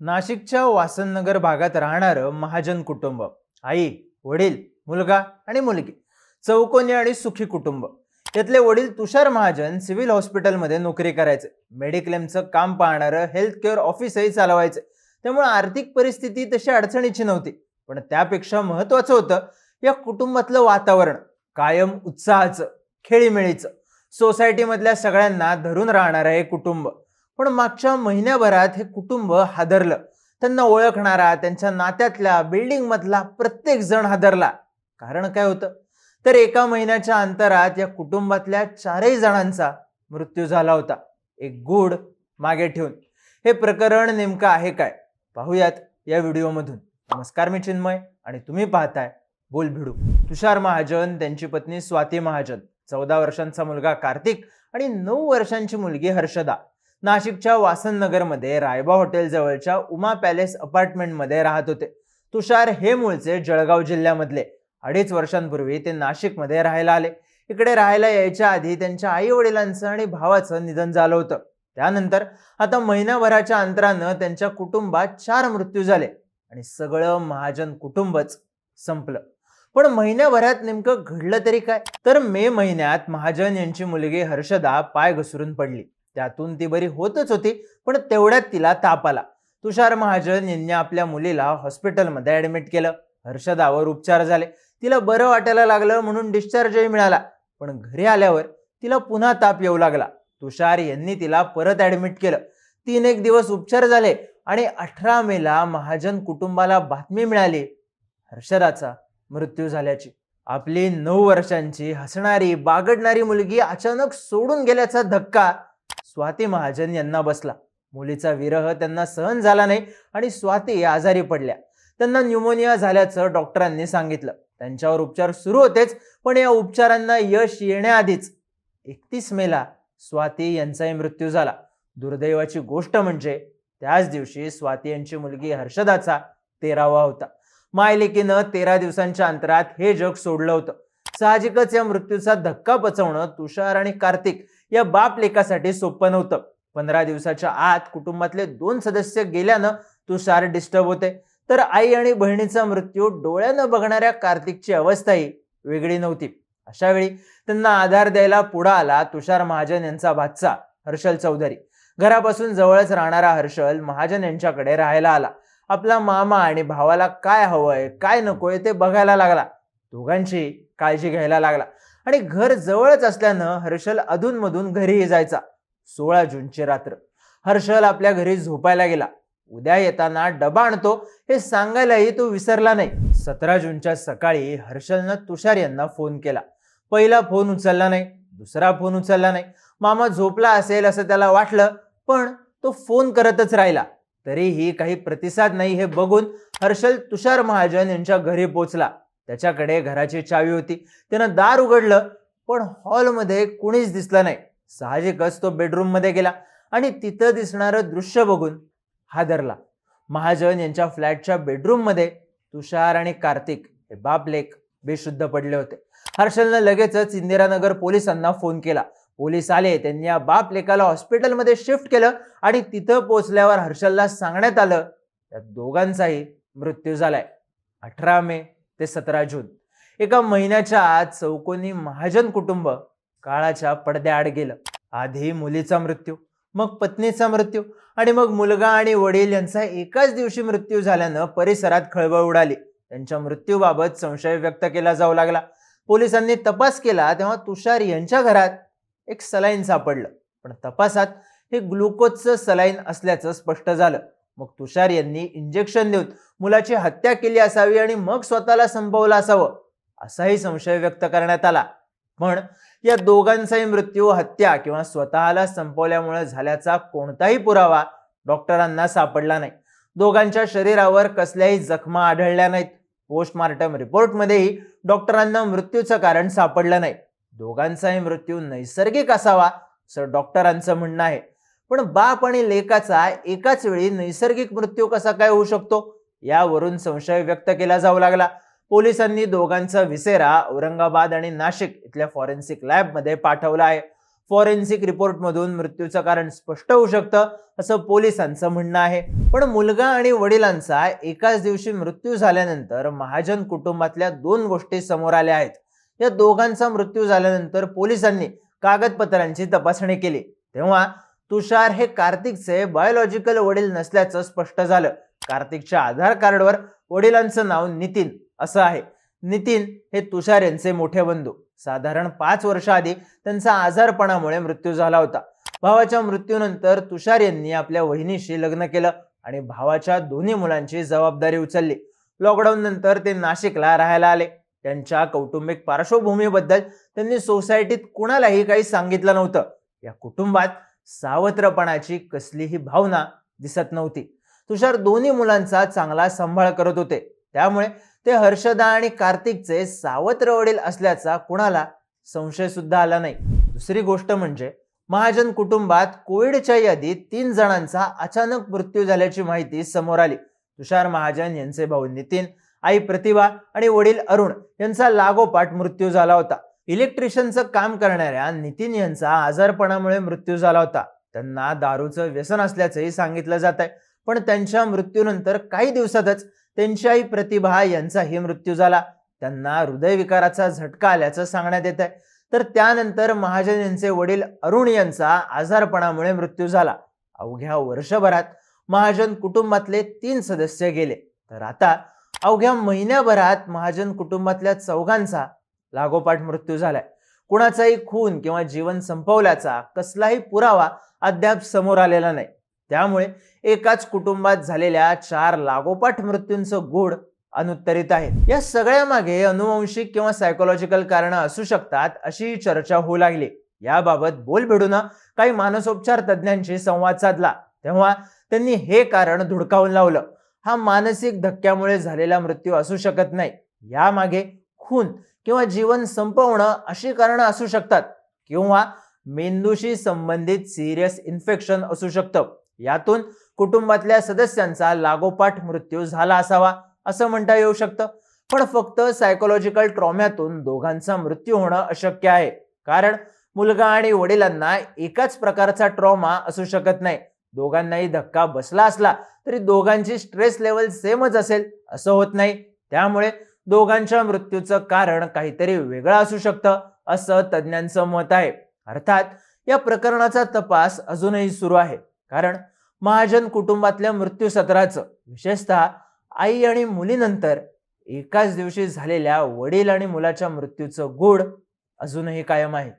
नाशिकच्या वासननगर भागात राहणारं महाजन कुटुंब. आई वडील मुलगा आणि मुलगी चौकोनी आणि सुखी कुटुंब. त्यातले वडील तुषार महाजन सिव्हिल हॉस्पिटलमध्ये नोकरी करायचे. मेडिक्लेमचं काम पाहणारं हेल्थ केअर ऑफिसही चालवायचे. त्यामुळे आर्थिक परिस्थिती तशी अडचणीची नव्हती. पण त्यापेक्षा महत्वाचं होतं या कुटुंबातलं वातावरण. कायम उत्साहाचं खेळीमेळीचं. सोसायटीमधल्या सगळ्यांना धरून राहणारं हे कुटुंब. पण मागच्या महिन्याभरात हे कुटुंब हादरलं. त्यांना ओळखणारा त्यांच्या नात्यातल्या बिल्डिंग मधला प्रत्येक जण हादरला. कारण काय होतं? तर एका महिन्याच्या अंतरात या कुटुंबातल्या चारही जणांचा मृत्यू झाला होता. एक गुड मागे ठेवून. हे प्रकरण नेमकं आहे काय? पाहूयात या व्हिडिओमधून. नमस्कार मी चिन्मय आणि तुम्ही पाहताय बोल भिडू. तुषार महाजन त्यांची पत्नी स्वाती महाजन. चौदा वर्षांचा मुलगा कार्तिक आणि नऊ वर्षांची मुलगी हर्षदा. नाशिकच्या वासननगरमध्ये रायबा हॉटेल जवळच्या उमा पॅलेस अपार्टमेंटमध्ये राहत होते. तुषार हे मूळचे जळगाव जिल्ह्यामधले. अडीच वर्षांपूर्वी ते नाशिकमध्ये राहायला आले. इकडे राहायला यायच्या आधी त्यांच्या आई वडिलांचं आणि भावाचं निधन झालं होतं. त्यानंतर आता महिनाभराच्या अंतरानं त्यांच्या कुटुंबात चार मृत्यू झाले आणि सगळं महाजन कुटुंबच संपलं. पण महिन्याभरात नेमकं घडलं तरी काय? तर मे महिन्यात महाजन यांची मुलगी हर्षदा पाय घसरून पडली. त्यातून ती बरी होतच होती पण तेवढ्यात तिला ताप आला. तुषार महाजन यांनी आपल्या मुलीला हॉस्पिटलमध्ये ऍडमिट केलं. हर्षदावर उपचार झाले. तिला बरं वाटायला लागलं म्हणून डिस्चार्जही मिळाला. पण घरी आल्यावर तिला पुन्हा ताप येऊ लागला. तुषार यांनी तिला परत ऍडमिट केलं. तीन एक दिवस उपचार झाले आणि अठरा मेला महाजन कुटुंबाला बातमी मिळाली. हर्षदाचा मृत्यू झाल्याची. आपली नऊ वर्षांची हसणारी बागडणारी मुलगी अचानक सोडून गेल्याचा धक्का स्वाती महाजन यांना बसला. मुलीचा विरह त्यांना सहन झाला नाही आणि स्वाती आजारी पडल्या. त्यांना न्यूमोनिया झाल्याचं डॉक्टरांनी सांगितलं. त्यांच्यावर उपचार सुरू होतेच पण या उपचारांना यश येण्याआधीच एकतीस मेला स्वाती यांचाही मृत्यू झाला. दुर्दैवाची गोष्ट म्हणजे त्याच दिवशी स्वाती यांची मुलगी हर्षदाचा तेरावा होता. मायलेकीनं तेरा दिवसांच्या अंतरात हे जग सोडलं होतं. साहजिकच या मृत्यूचा धक्का पचवणं तुषार आणि कार्तिक या बाप लेखासाठी सोपं नव्हतं. पंधरा दिवसाच्या आत कुटुंबातले दोन सदस्य गेल्यानं तुषार डिस्टर्ब होते तर आई आणि बहिणीचा मृत्यू डोळ्यानं बघणाऱ्या कार्तिकची अवस्थाही वेगळी नव्हती. अशा वेळी त्यांना आधार द्यायला पुढे आला तुषार महाजन यांचा भाचा हर्षल चौधरी. घरापासून जवळच राहणारा हर्षल महाजन यांच्याकडे राहायला आला. आपला मामा आणि भावाला काय हवंय काय नकोय ते बघायला लागला. दोघांची काळजी घ्यायला लागला. आणि घर जवळच असल्यानं हर्षल अधूनमधून घरीही जायचा. सोळा जूनची रात्र. हर्षल आपल्या घरी झोपायला गेला. उद्या येताना डबा आणतो हे सांगायलाही तो विसरला नाही. सतरा जूनच्या सकाळी हर्षलनं तुषार यांना फोन केला. पहिला फोन उचलला नाही दुसरा फोन उचलला नाही. मामा झोपला असेल असं त्याला वाटलं पण तो फोन करतच राहिला. तरीही काही प्रतिसाद नाही हे बघून हर्षल तुषार महाजन यांच्या घरी पोचला. त्याच्याकडे घराची चावी होती. त्यानं दार उघडलं पण हॉलमध्ये कुणीच दिसलं नाही. साहजिकच तो बेडरूममध्ये गेला आणि तिथं दिसणारं दृश्य बघून हादरला. महाजन यांच्या फ्लॅटच्या बेडरूममध्ये तुषार आणि कार्तिक हे बाप लेक बेशुद्ध पडले होते. हर्षलनं लगेचच इंदिरानगर पोलिसांना फोन केला. पोलीस आले त्यांनी या बाप लेकाला हॉस्पिटलमध्ये शिफ्ट केलं आणि तिथं पोहोचल्यावर हर्षलला सांगण्यात आलं त्या दोघांचाही मृत्यू झालाय. अठरा मे ते सतरा जून. एका महिन्याच्या आत चौकोनी महाजन कुटुंब काळाच्या पडद्याआड गेलं. आधी मुलीचा मृत्यू मग पत्नीचा मृत्यू आणि मग मुलगा आणि वडील यांचा एकाच दिवशी मृत्यू झाल्यानं परिसरात खळबळ उडाली. त्यांच्या मृत्यूबाबत संशय व्यक्त केला जाऊ लागला. पोलिसांनी तपास केला तेव्हा तुषार यांच्या घरात एक सलाईन सापडलं. पण तपासात हे ग्लुकोजचं सलाईन असल्याचं स्पष्ट झालं. मग तुषार यांनी इंजेक्शन देऊन मुलाची हत्या केली असावी आणि मग स्वतःला संपवलं असावं असाही संशय व्यक्त करण्यात आला. पण या दोघांचाही मृत्यू हत्या किंवा स्वतःला संपवल्यामुळे झाल्याचा कोणताही पुरावा डॉक्टरांना सापडला नाही. दोघांच्या शरीरावर कसल्याही जखमा आढळल्या नाहीत. पोस्टमार्टम रिपोर्टमध्येही डॉक्टरांना मृत्यूचं कारण सापडलं नाही. दोघांचाही मृत्यू नैसर्गिक असावा असं डॉक्टरांचं म्हणणं आहे. पण बाप आणि लेकाचा एकाच वेळी नैसर्गिक मृत्यू कसा काय होऊ शकतो? यावरून संशय व्यक्त केला जाऊ लागला. पोलिसांनी दोघांचा विसेरा औरंगाबाद आणि नाशिक इथल्या फॉरेन्सिक लॅबमध्ये पाठवला आहे. फॉरेन्सिक रिपोर्टमधून मृत्यूचं कारण स्पष्ट होऊ शकतं असं पोलिसांचं म्हणणं आहे. पण मुलगा आणि वडिलांचा एकाच दिवशी मृत्यू झाल्यानंतर महाजन कुटुंबातल्या दोन गोष्टी समोर आल्या आहेत. या दोघांचा मृत्यू झाल्यानंतर पोलिसांनी कागदपत्रांची तपासणी केली. तेव्हा तुषार हे कार्तिकचे बायोलॉजिकल वडील नसल्याचं स्पष्ट झालं. कार्तिकच्या आधार कार्डवर वडिलांचं नाव नितीन असं आहे. नितीन हे तुषार यांचे मोठे बंधू. साधारण पाच वर्ष आधी त्यांचा आजारपणामुळे मृत्यू झाला होता. भावाच्या मृत्यूनंतर तुषार यांनी आपल्या वहिनीशी लग्न केलं आणि भावाच्या दोन्ही मुलांची जबाबदारी उचलली. लॉकडाऊन नंतर ते नाशिकला राहायला आले. त्यांच्या कौटुंबिक पार्श्वभूमीबद्दल त्यांनी सोसायटीत कुणालाही काही सांगितलं नव्हतं. या कुटुंबात सावत्रपणाची कसलीही भावना दिसत नव्हती. तुषार दोन्ही मुलांचा चांगला सांभाळ करत होते. त्यामुळे ते हर्षदा आणि कार्तिकचे सावत्र वडील असल्याचा कुणाला संशय सुद्धा आला नाही. दुसरी गोष्ट म्हणजे महाजन कुटुंबात कोविडच्या यादीत तीन जणांचा अचानक मृत्यू झाल्याची माहिती समोर आली. तुषार महाजन यांचे भाऊ नितीन आई प्रतिभा आणि वडील अरुण यांचा लागोपाठ मृत्यू झाला होता. इलेक्ट्रिशियनचं काम करणाऱ्या नितीन यांचा आजारपणामुळे मृत्यू झाला होता. त्यांना दारूचं व्यसन असल्याचंही सांगितलं जात आहे पण त्यांच्या मृत्यूनंतर काही दिवसातच त्यांची प्रतिभा यांचाही मृत्यू झाला. त्यांना हृदयविकाराचा झटका आल्याचं सांगण्यात येत आहे तर त्यानंतर महाजन यांचे वडील अरुण यांचा आजारपणामुळे मृत्यू झाला. अवघ्या वर्षभरात महाजन कुटुंबातले तीन सदस्य गेले. तर आता अवघ्या महिन्याभरात महाजन कुटुंबातल्या चौघांचा लागोपाठ मृत्यू झालाय. कुणाचाही खून किंवा जीवन संपवल्याचा कसलाही पुरावा अद्याप समोर आलेला नाही. त्यामुळे एकाच कुटुंबात झालेल्या चार लागोपाठ मृत्यूंचं गोड अनुत्तरित आहे. या सगळ्या मागे अनुवंशिक किंवा सायकोलॉजिकल कारण असू शकतात अशी चर्चा होऊ लागली. याबाबत बोल भिडून काही मानसोपचार तज्ज्ञांशी संवाद साधला. तेव्हा त्यांनी हे कारण धुडकावून लावलं. हा मानसिक धक्क्यामुळे झालेला मृत्यू असू शकत नाही. यामागे खून किंवा जीवन संपवणं अशी कारणं असू शकतात. किंवा मेंदूशी संबंधित सिरियस इन्फेक्शन असू शकतं. यातून कुटुंबातल्या सदस्यांचा लागोपाठ मृत्यू झाला असावा असं म्हणता येऊ शकतं. पण फक्त सायकोलॉजिकल ट्रॉम्यातून दोघांचा मृत्यू होणं अशक्य आहे. कारण मुलगा आणि वडिलांना एकाच प्रकारचा ट्रॉमा असू शकत नाही. दोघांनाही धक्का बसला असला तरी दोघांची स्ट्रेस लेवल सेमच असेल असं होत नाही. त्यामुळे दोघांच्या मृत्यूचं कारण काहीतरी वेगळं असू शकतं असं तज्ज्ञांचं मत आहे. अर्थात या प्रकरणाचा तपास अजूनही सुरू आहे. कारण महाजन कुटुंबातल्या मृत्यू सत्राचं विशेषतः आई आणि मुलीनंतर एकाच दिवशी झालेल्या वडील आणि मुलाच्या मृत्यूचं गोड अजूनही कायम आहे.